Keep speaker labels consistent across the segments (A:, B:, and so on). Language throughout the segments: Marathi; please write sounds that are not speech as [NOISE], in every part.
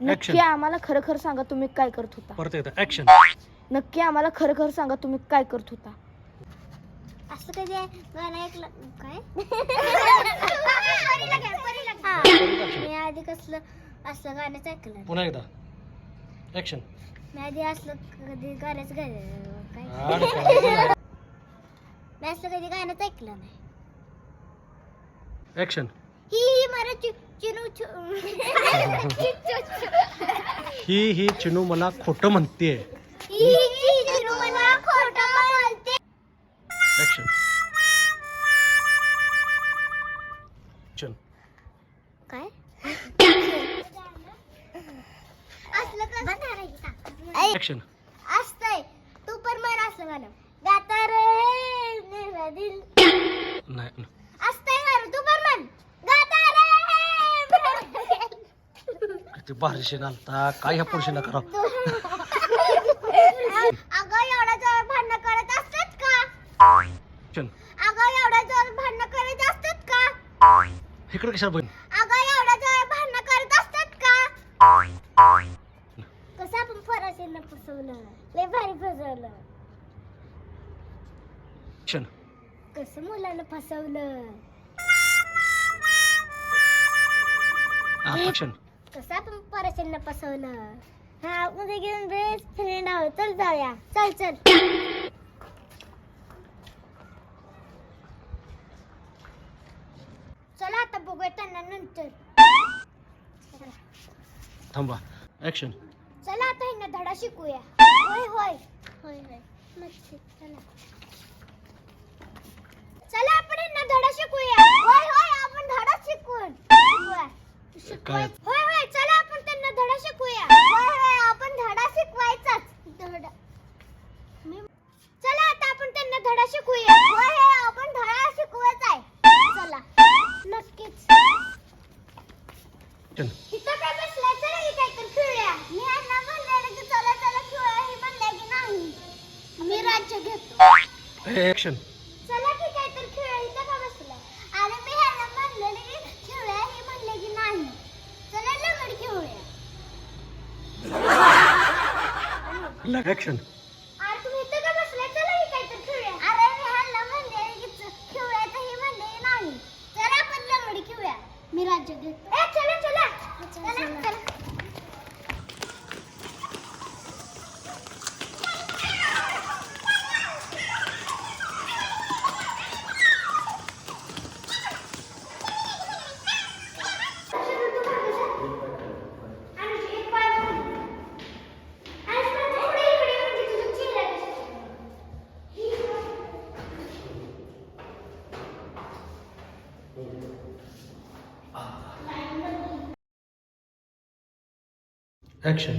A: नक्की. आम्हाला खरं खरं सांगा तुम्ही काय करत होता.
B: परत एकदा ऍक्शन
A: नक्की आम्हाला खरं खरं सांगा तुम्ही काय करत होता.
C: असं कधी गाणं ऐकलं काय? [LAUGHS] हा. मी आधी कसलं असलं गाणंच ऐकलं.
B: पुन्हा एकदा. ऍक्शन
C: मी आधी असलं कधी गाणंच गायलं काय? मी असलं कधी गाणंच ऐकलं नाही.
B: ऍक्शन
C: ही ही मला चि- चिनू च- [LAUGHS]
B: ही ही चिनू मला खोटं म्हणतेय.
C: ही ही चिनू मला खोटं बोलते.
B: ऍक्शन ऍक्शन
C: काय? असलं का?
B: ऍक्शन
C: असतंय. तू पण म्हण असलं गाणं गाता रे मेरा दिल.
B: नाही
C: असतंय गाणं तू पण म्हण गाता रे मेरा दिल.
B: ते बारिशे घालता काय ह्या पुरुषाला करावं
C: अगं एवढा जोर भांडणं करत असतात का?
B: ऍक्शन
C: अगं एवढा जोर भांडणं करत असतात का?
B: इकडे कशाला बहीण
C: अगं एवढा जोर भांडणं करत असतात का? कसं आपण फसवलं? लय भारी फसवलं. कसं मुलानं फसवलं? आपण फराशीनं फसवलं. हा मध्ये घेऊन बेस्ट फ्रेंड आहोत. चल जाऊया. चल चल. चला आता बघूया त्यांना नंतर.
B: थांबा. ऍक्शन
C: चला आता ह्यांना धडा शिकूया. होय होय. होय होय. नक्की चला. चला आपण ह्यांना धडा शिकूया. होय होय आपण धडा शिकून.
B: काय? ऍक्शन
C: चला की काहीतरी इथं का बसलाय आणि मी म्हणलेलं की खेळूया हे म्हणले की नाही. चला लगड खेळूया. [LAUGHS]
B: ऍक्शन
C: अरे तुम्ही इथं का बसलाय? चला की काहीतरी खेळूया. अरे मी ह्यांना म्हणलेलं की च- खेळूया तर हे म्हणले की नाही. चला आपण लगड खेळूया. मी राज्य घेतो. ए चला चला. चला चला.
B: ऍक्शन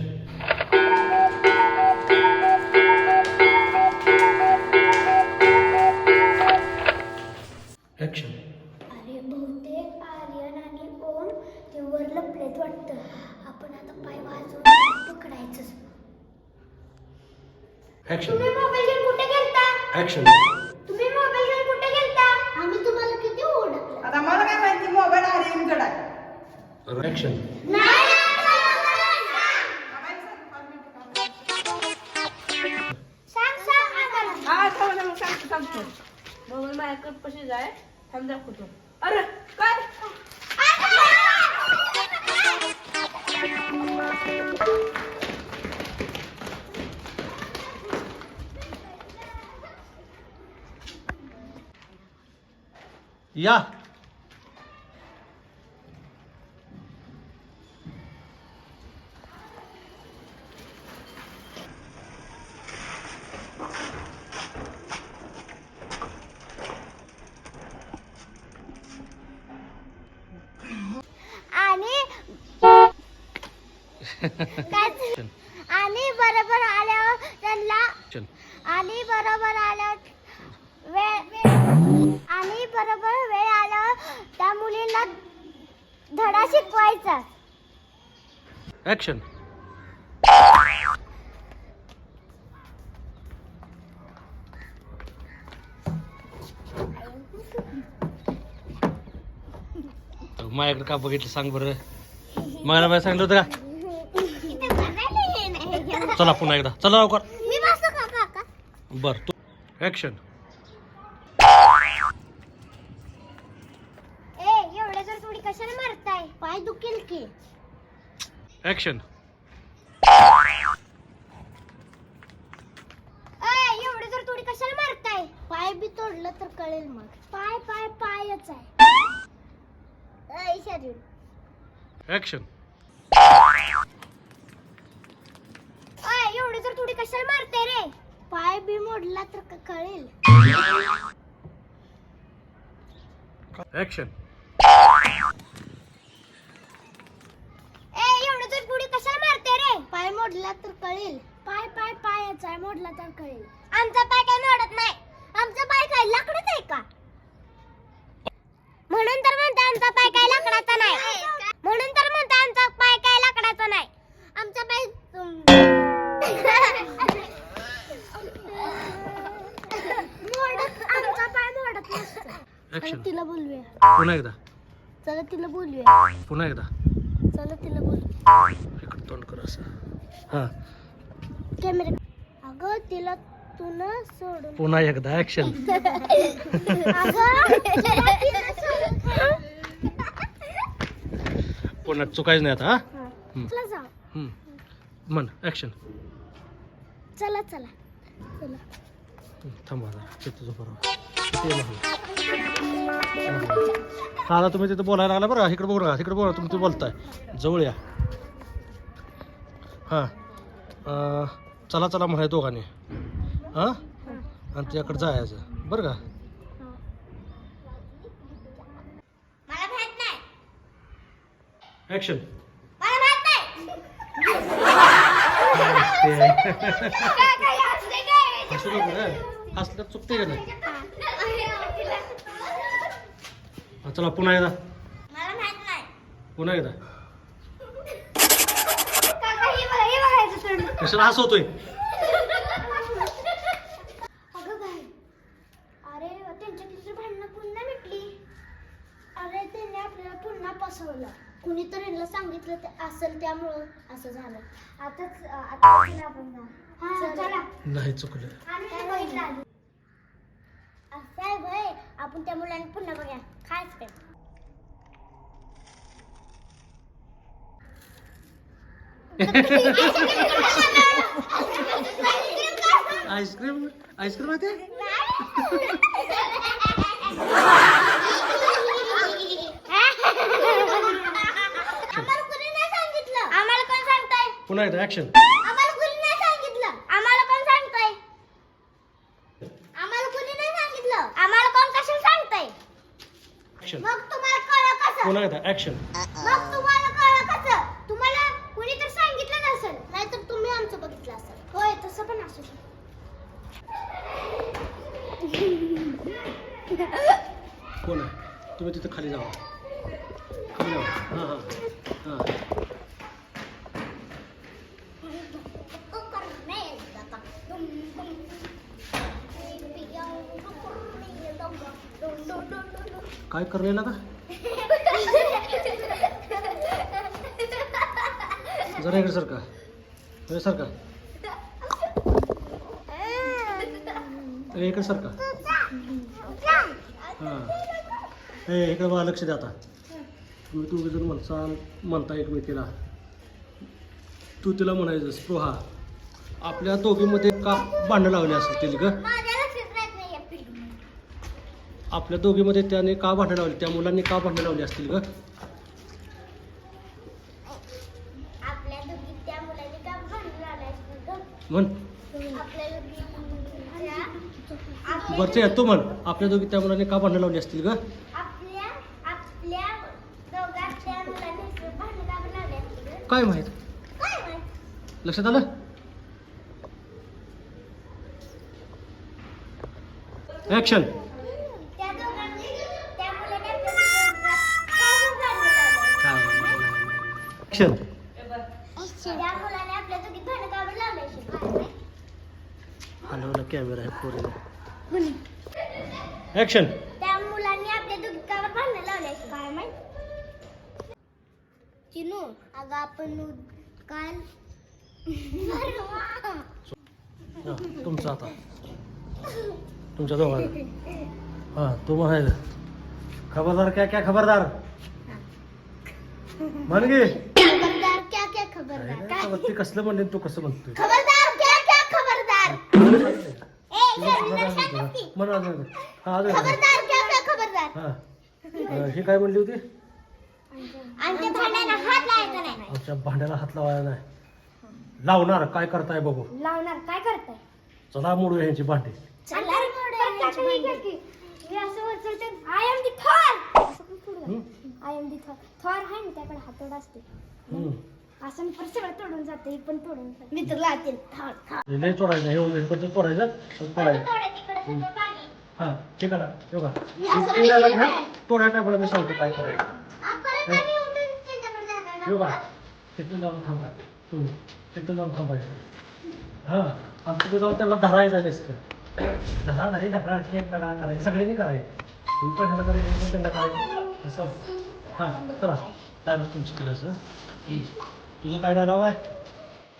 B: ऍक्शन
C: अरे बहुतेक आर्यन आणि ओम ते वर लपलेत वाटतं. आपण आता पाय वाजवून पकडायचं
B: ऍक्शन
C: तुम्ही मोबाईल घेऊन कुठे गेलता?
B: ऍक्शन
C: तुम्ही मोबाईल घेऊन कुठे गेलता? आम्ही तुम्हाला किती ओळखलं?
D: आता मला काय माहिती मोबाईल आर्यनकडे आहे.
B: ऍक्शन
D: जाय थांब दाखवतो अरे काय
B: या
C: आणि काय आणि बरोबर आल्यावर त्यांना आणि बरोबर आल्यावर वेळ आणि बरोबर वेळ आल्यावर त्या मुलीला धडा शिकवायचा.
B: ऍक्शन माझ्याकडे का बघितलं सांग बरं? मला सांगितलं होतं का
C: इथे बनायला हे नाही.
B: चला पुन्हा एकदा. चला लवकर.
C: मी बसू का काका
B: बर तू ऍक्शन
C: ए एवढ्या जर थोडी कशाला मारताय? पाय दुखेल की.
B: ऍक्शन
C: ए एवढे जर थोडी कशाला मारताय? पाय बी तोडलं तर कळेल मग. पाय पाय पायच आहे.
B: ऍक्शन
C: एवढे कशाला मारते रे? पाय बी मोडला तर क- कळेल.
B: ऍक्शन
C: ए एवढे जर थोडी कशाला मारते रे? पाय मोडला तर कळेल. पाय पाय पायच मोडला तर कळेल. आमचा पाय काय मोडत नाही. आमचा पाय काय लाकडच आहे का?
B: पुन्हा एकदा.
A: चला तिला बोलूया.
B: पुन्हा एकदा.
A: चला तिला बोलूया.
B: इकडे तोंड कर असं. हा.
C: कॅमेरा अगं तिला तू न सोडून
B: पुन्हा एकदा ऍक्शन
C: अगं तिला तिला सोडून
B: पुन्हा चुकायचं नाही आता हा.
C: चला जाऊ.
B: हम्म. म्हण ऍक्शन
C: चला चला. चला.
B: थांबा आता तिथं राहा. ते. हा आता तुम्ही तिथं बोलायला लागला बरं का? इकडे बघू नका तिकडे बघा तुम्ही ते बोलताय. जवळ या. हां. चला चला म्हणाय दोघांनी. हां? आणि तुझ्याकडे जायचं. बरं का?
C: मला माहीत नाही.
B: ऍक्शन
C: मला [LAUGHS] माहीत नाही काय काय असले काय
B: हसू नको रे. हसल्यावर चुकते का नाही हा, चला पुन्हा एकदा.
C: मला माहीत नाही.
B: पुन्हा एकदा.
C: काका हे बघा हे बघायचं सोडून
B: कशाला हसवतोय?
C: अगं अरे तर भांडणं पुन्हा मिटली. अरे त्यांनी आपल्याला पुन्हा फसवलं. कुणीतरी सांगितलं ते असेल त्यामुळं असं झालं. आताच आता आपण. चला.
B: नाही चुकलं.
C: बघितलं असं आहे आपण त्या मुलांनी पुन्हा बघा खायच काय
B: आईस्क्रीम? आईस्क्रीम आहे ते?
C: आम्हाला कुणी नाही सांगितलं. आम्हाला कोण सांगताय?
B: पुन्हा एकदा ऍक्शन
C: आम्हाला कुणी नाही सांगितलं आम्हाला कोण सांगताय आम्हाला कुणी नाही सांगितलं आम्हाला कोण कशाला सांगताय
B: ऍक्शन
C: मग तुम्हाला
B: पुन्हा एकदा ऍक्शन
C: मग तुम्हाला कळलं कसं तुम्हाला कुणी तर सांगितलं नसेल नाहीतर तुम्ही आमचं बघितलं असेल. होय तसं पण असू शकतं.
B: कोण आहे? तुम्ही तिथं खाली जावा. खाली जावा. हां हां. हां. काय करलेला का जरा इकडे सरका सर का. ए, इकडे सरका हां. हे इकडे मला लक्ष द्या आता. तुम्ही तुम्ही जर म्हणसा म्हणता एकमेकीला. तू तिला म्हणायचं स्पृहा आपल्या दोघीमध्ये का भांडणं लावली असतील ग? आपल्या दोघीमध्ये त्याने का भांडणं लावली? त्या मुलांनी का भांडणं लावली असतील ग
C: आपल्या दोघी त्या मुलाने का भांडण लावलं असतं गं?
B: म्हण
C: आपल्या दोघी
B: वरचे तू म्हण. आपल्या दोघी त्या मुलांनी का भांडणं लावली असतील ग? माहीत?
C: काय माहीत?
B: लक्षात आलं? ऍक्शन कॅमेरा आहे पोरीला. ऍक्शन
C: त्या मुलांनी आपल्या बरं भांडण लावले असेल? काय माहीत? अगं आपण काल.
B: हा, तुमचं आता. तुमच्या दोघांना. हा तू म्हणायचं खबरदार क्या क्या खबरदार? म्हण गे
C: खबरदार क्या क्या खबरदार?
B: ते कसलं म्हणले तू कसं म्हणतोय?
C: खबरदार क्या क्या खबरदार ए शर्मिला शांत बस की.
B: म्हण. हा अजून
C: क्या
B: हा. ही म्हणली होती? आमच्या भांड्याला हात लावायला नाही. लावणार काय करताय बघू.
C: लावणार काय करताय?
B: चला मोडू ह्यांची भांडी.
C: I am the Thor
B: hmm?
C: I am the Thor Thor आहे ना त्याकडे हातोड असते. असं पण सगळं तोडून जाते पण तोडून जाते. मी तर लावते थॉर थॉर
B: हे लय चोरायचं हे इकडचं चोरायचं आणि तोडायचं हा आहे ना हे बघा. तोडायला घ्या. तोडायला नाही मी सांगतो काय करायचं. हे बघा. तिथून जाऊन थांबा. तुम्ही. तिथून जाऊन थांबायचं हा आणि तिथे जाऊन त्यांना धरायचं नसतं. धरा नाही धरा हे करा करायचं. सगळ्यांनी करायचं. तुम्ही पण ह्याला करायचं पण त्यांना करायचं. असं. हां चला डायलॉग तुमची केलं असं? तुझं काय डायलॉग आहे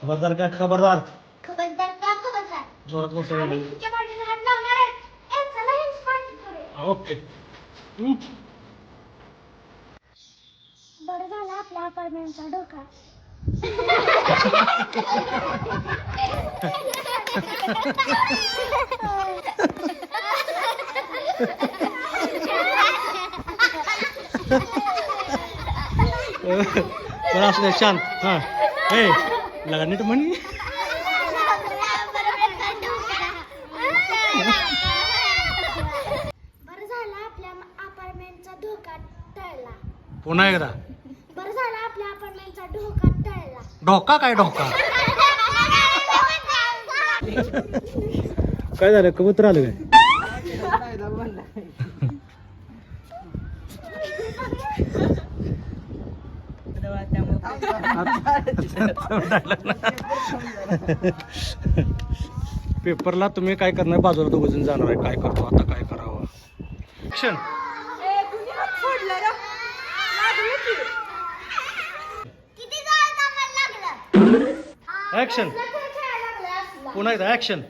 B: खबरदार काय खबरदार
C: खबरदार का खबरदार
B: जोरात मोठं
C: आणि तुमच्या पाठीला हात लावणार आहे ए, चला करूया.
B: ओके हम्म.
C: बरं झालं आपल्या अपार्टमेंटचा डोका
B: बरं असू दे शांत. हां. हे लगा नीट म्हणी.
C: बरं झालं आपल्या अपार्टमेंटचा धोका टळला.
B: पुन्हा एकदा.
C: बरं झालं आपल्या अपार्टमेंटचा धोका टळला.
B: ढोका काय ढोका [LAUGHS] काय झालं? कबूतर आलं काय? [LAUGHS] पेपरला तुम्ही काय करणार? बाजूला दोघ जण जाणार आहे. काय करतो आता? काय करावं? ऍक्शन पुन्हा एकदा ऍक्शन